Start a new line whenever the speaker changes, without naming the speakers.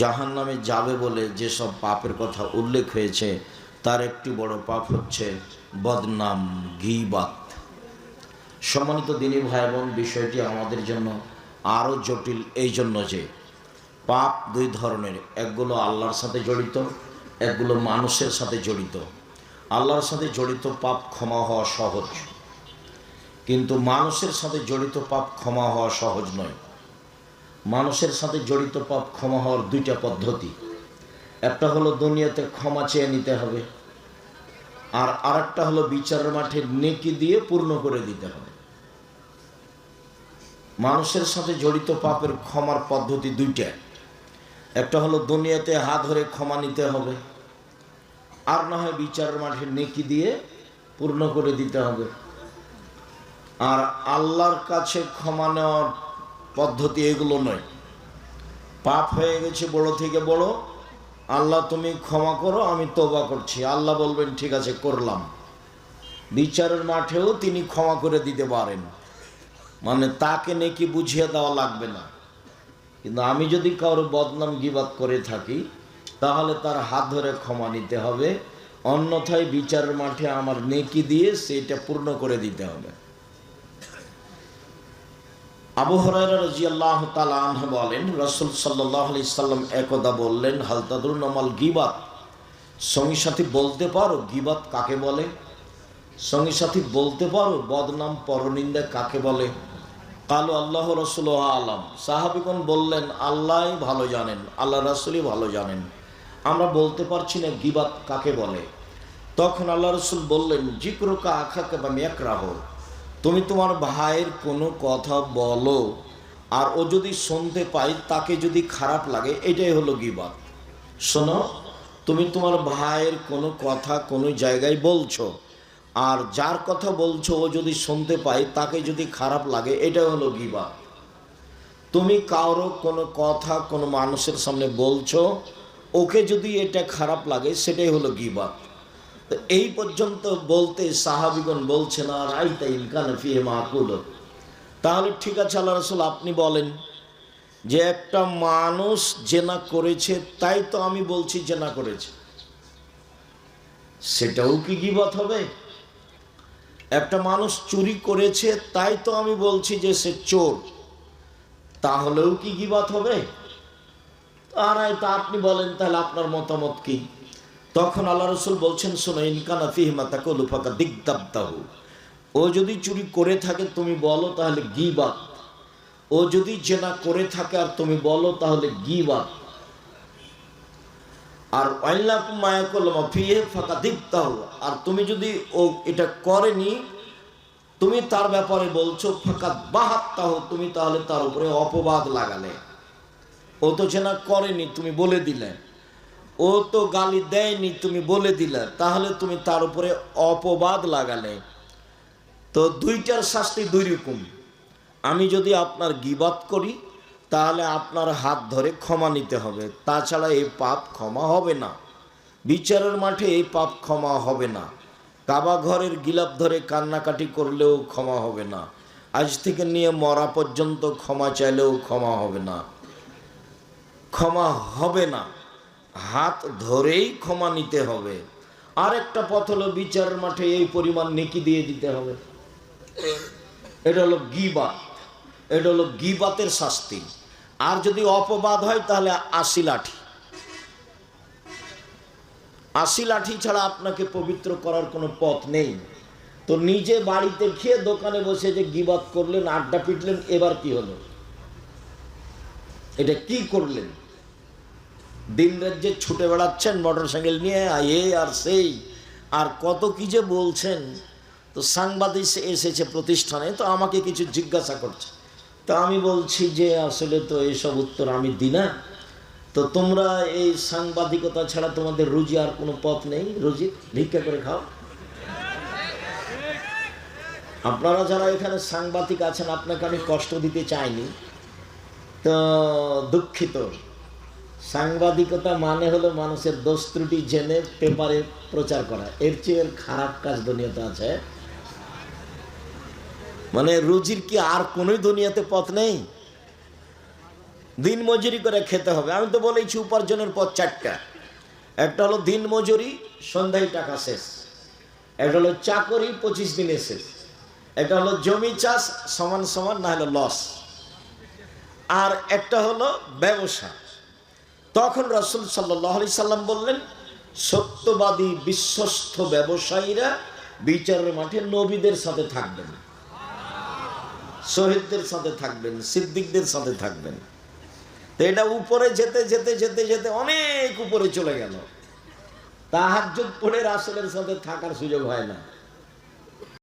জাহান নামে যাবে বলে যেসব পাপের কথা উল্লেখ হয়েছে, তার একটি বড় পাপ হচ্ছে বদনাম ঘিবাত সম্মানিত দিনী ভাই বোন বিষয়টি আমাদের জন্য আরও জটিল এই জন্য যে পাপ দুই ধরনের, একগুলো আল্লাহর সাথে জড়িত, একগুলো মানুষের সাথে জড়িত। আল্লাহর সাথে জড়িত পাপ ক্ষমা হওয়া সহজ, কিন্তু মানুষের সাথে জড়িত পাপ ক্ষমা হওয়া সহজ নয়। মানুষের সাথে জড়িত পাপ ক্ষমা হওয়ার দুইটা পদ্ধতি। একটা হলো দুনিয়াতে ক্ষমা চেয়ে নিতে হবে, আর আরেকটা হলো বিচারের মাঠে নেকি দিয়ে পূর্ণ করে দিতে হবে। মানুষের সাথে জড়িত পাপের ক্ষমার পদ্ধতি দুইটা। একটা হলো দুনিয়াতে হাত ধরে ক্ষমা নিতে হবে, আর না হয় বিচারের মাঠে নেকি দিয়ে পূর্ণ করে দিতে হবে। আর আল্লাহর কাছে ক্ষমা নেওয়ার পদ্ধতি এগুলো নয়। পাপ হয়ে গেছে বড় থেকে বড়। আল্লাহ, তুমি ক্ষমা করো, আমি তোবা করছি। আল্লাহ বলবেন, ঠিক আছে, করলাম। বিচারের মাঠেও তিনি ক্ষমা করে দিতে পারেন। মানে তাকে নেকি বুঝিয়ে দেওয়া লাগবে না। কিন্তু আমি যদি কারও বদনাম গিবাদ করে থাকি, তাহলে তার হাত ধরে ক্ষমা নিতে হবে। অন্যথায় বিচারের মাঠে আমার নেকি দিয়ে সেটা পূর্ণ করে দিতে হবে। আবু হরাইরা রাজিয়াল্লাহ তালা বলেন, রসুল একদা বললেন সাথী বলতে পারো কাকে বলে? সঙ্গী সাথী বলতে পারো, বদনাম, পরনিন্দা কাকে বলে? কালো আল্লাহ রসুল আলাম। সাহাবিগণ বললেন আল্লাহ ভালো জানেন, আল্লাহ রসুলই ভালো জানেন। আমরা বলতে পারছি না গিবাত কাকে বলে। তখন আল্লাহ রসুল বললেন, জিক্রকা আখাকে বা মেকরাহ তুমি তোমার ভাইয়ের কোনো কথা বলো। আর ও যদি শুনতে পাই তাকে যদি খারাপ লাগে, এটাই হলো গিবাত। শোনো, তুমি তোমার ভাইয়ের কোনো কথা কোনো জায়গায় বলছো, আর যার কথা বলছো, ও যদি শুনতে পাই তাকে যদি খারাপ লাগে এটা হলো গিবাত। তুমি কারও কোনো কথা কোনো মানুষের সামনে বলছো, ওকে যদি এটা খারাপ লাগে, সেটাই হলো গিবাত। তো এই পর্যন্ত বলতে সাহাবিগণ বলছেন আর আইতা ইনকান ফিহে মাকুল তাহলে ঠিক আছে, আল্লাহ রসুল আপনি বলেন যে একটা মানুষ জেনা করেছে, তাই তো আমি বলছি জেনা করেছে। সেটাও কি গিবত হবে? একটা মানুষ চুরি করেছে, তাই তো আমি বলছি যে সে চোর। তাহলেও কি গিবাত হবে? আর আপনি বলেন, তাহলে আপনার মতামত কি? তখন আল্লাহ রসুল বলছেন শোনো ইনকানা ফিহিমা তাকে লুফাকা দিগদাবদাহু ও যদি চুরি করে থাকে, তুমি বলো তাহলে গিবাত। ও যদি জেনা করে থাকে আর তুমি বলো তাহলে গিবাত। আর ওয়াইলাকুম মায়াকুল্লামা ফিহে ফাঁকা দিগদাহু আর তুমি যদি ও এটা করেনি, তুমি তার ব্যাপারে বলছো ফাঁকা বাহাত্তাহ, তুমি তাহলে তার উপরে অপবাদ লাগালে। ও তো জেনা করেনি, তুমি বলে দিলে। ও তো গালি দেয়নি, তুমি বলে দিলে। তাহলে তুমি তার উপরে অপবাদ লাগালে। তো দুইটার শাস্তি দুই রকম আমি যদি আপনার গিবাত করি, তাহলে আপনার হাত ধরে ক্ষমা নিতে হবে। তাছাড়া এই পাপ ক্ষমা হবে না। বিচারের মাঠে এই পাপ ক্ষমা হবে না। কাবা ঘরের গিলাপ ধরে কান্নাকাটি করলেও ক্ষমা হবে না। আজ থেকে নিয়ে মরা পর্যন্ত ক্ষমা চাইলেও ক্ষমা হবে না। ক্ষমা হবে না। হাত ধরেই ক্ষমা নিতে হবে। আর একটা পথ হলো বিচারের মাঠে এই পরিমাণ নেকি দিয়ে দিতে হবে। এটা হলো গিবাত। এটা হলো গিবাতের শাস্তি। আর যদি অপবাদ হয় তাহলে আশি লাঠি। আশি লাঠি ছাড়া আপনাকে পবিত্র করার কোনো পথ নেই। তো নিজে বাড়িতে খেয়ে দোকানে বসে যে গিবাত করলেন, আড্ডা পিটলেন, এবার কি হলো? এটা কি করলেন? দিন রাজ্যে ছুটে বেড়াচ্ছেন মোটর সাইকেল নিয়ে আর এ আর সেই। আর কত কি যে বলছেন, তো সাংবাদিক এসেছে প্রতিষ্ঠানে, তো আমাকে কিছু জিজ্ঞাসা করছে। তো আমি বলছি যে, আসলে তো এইসব উত্তর আমি দিই না। তো তোমরা এই সাংবাদিকতা ছাড়া তোমাদের রুজি আর কোনো পথ নেই? রুজি, ভিক্ষা করে খাও। আপনারা যারা এখানে সাংবাদিক আছেন, আপনাকে আমি কষ্ট দিতে চাইনি। তো দুঃখিত। সাংবাদিকতা মানে হলো মানুষের দোষ ত্রুটি জেনে পেপারে প্রচার করা। এর চেয়ে খারাপ কাজ দুনিয়াতে আছে। মানে রুজির কি আর কোনোই দুনিয়াতে পথ নেই? দিন মজুরি করে খেতে হবে। আমি তো বলেছি উপার্জনের পথ চারটা। একটা হলো দিন মজুরি, সন্ধ্যায় টাকা শেষ। একটা হলো চাকরি, পঁচিশ দিনে শেষ। একটা হলো জমি চাষ, সমান সমান, না হলো লস। আর একটা হলো ব্যবসা। তখন রসুল সাল্লাহ আলি সাল্লাম বললেন, সত্যবাদী বিশ্বস্ত ব্যবসায়ীরা বিচারের মাঠে নবীদের সাথে থাকবেন, শহীদদের সাথে থাকবেন, সিদ্দিকদের সাথে থাকবেন। তো এটা উপরে যেতে যেতে যেতে যেতে অনেক উপরে চলে গেল। তাহাজ্জুদ পড়ে রাসূলের সাথে থাকার সুযোগ হয় না।